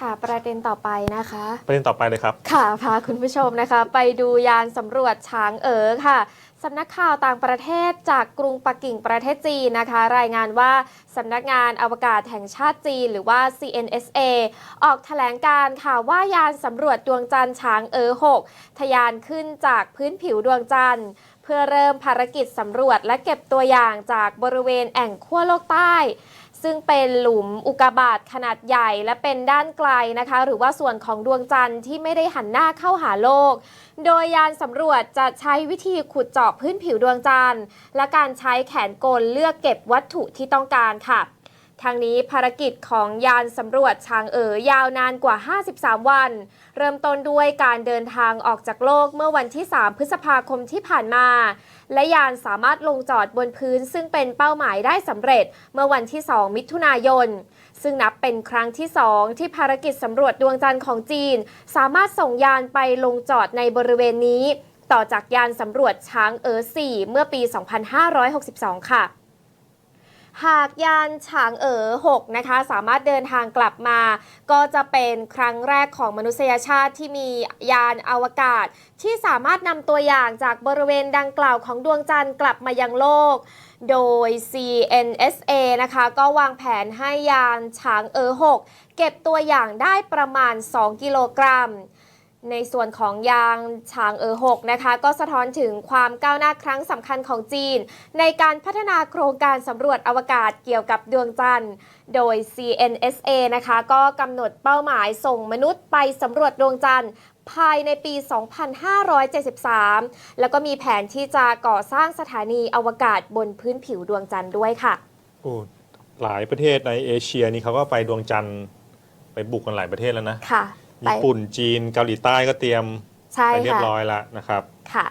ค่ะ ประเด็นต่อไปนะคะ ประเด็นต่อไปเลยครับ ค่ะ พาคุณผู้ชมนะคะ ไปดูยานสำรวจช้างเอ๋อค่ะสำนักข่าวต่างประเทศจากกรุงปักกิ่งประเทศจีนนะคะ รายงานว่าสำนักงานอวกาศแห่งชาติจีน หรือว่า CNSA ออกแถลงการค่ะว่ายานสำรวจดวงจันทร์ช้างเอ๋อ6ทะยานขึ้นจากพื้นผิวดวงจันทร์เพื่อเริ่มภารกิจสำรวจและเก็บตัวอย่างจากบริเวณแอ่งขั้วโลกใต้ ซึ่งเป็นหลุมอุกาบาตขนาดใหญ่และเป็นด้านไกลนะคะ หรือว่าส่วนของดวงจันทร์ที่ไม่ได้หันหน้าเข้าหาโลก โดยยานสำรวจจะใช้วิธีขุดเจาะพื้นผิวดวงจันทร์ และการใช้แขนกลเลือกเก็บวัตถุที่ต้องการค่ะ ทางนี้ภารกิจของยานสำรวจช้างเอ๋อยาวนานกว่า 53 วัน เริ่มต้นด้วยการเดินทางออกจากโลกเมื่อวันที่ 3 พฤษภาคมที่ผ่านมา และยานสามารถลงจอดบนพื้นซึ่งเป็นเป้าหมายได้สำเร็จเมื่อวันที่ 2 มิถุนายน ซึ่งนับเป็นครั้งที่ 2 ที่ภารกิจสำรวจดวงจันทร์ของจีน สามารถส่งยานไปลงจอดในบริเวณนี้ ต่อจากยานสำรวจช้างเอ๋อ4เมื่อปี 2562 ค่ะ หากยานฉางเอ๋อ6นะคะสามารถเดินทางกลับมา ก็จะเป็นครั้งแรกของมนุษยชาติที่มียานอวกาศ ที่สามารถนำตัวอย่างจากบริเวณดังกล่าวของดวงจันทร์กลับมายังโลก โดย CNSA นะคะก็วางแผนให้ยานฉางเอ๋อ6เก็บตัวอย่างได้ประมาณ 2 กิโลกรัม ในส่วนของยางฉางเอ๋อ6นะคะ ก็สะท้อนถึงความก้าวหน้าครั้งสำคัญของจีน ในการพัฒนาโครงการสำรวจอวกาศเกี่ยวกับดวงจันทร์ โดย CNSA นะคะ ก็กำหนดเป้าหมายส่งมนุษย์ไปสำรวจดวงจันทร์ภายในปี 2573 แล้วก็มีแผนที่จะก่อสร้างสถานีอวกาศบนพื้นผิวดวงจันทร์ด้วยค่ะโอ้หลายประเทศในเอเชียนี่เขาก็ไปดวงจันทร์ไปบุกกันหลายประเทศแล้วนะ ค่ะไป ญี่ปุ่นจีนเกาหลีใต้ก็เตรียมใช่ไปเรียบค่ะร้อยแล้วนะครับ ค่ะ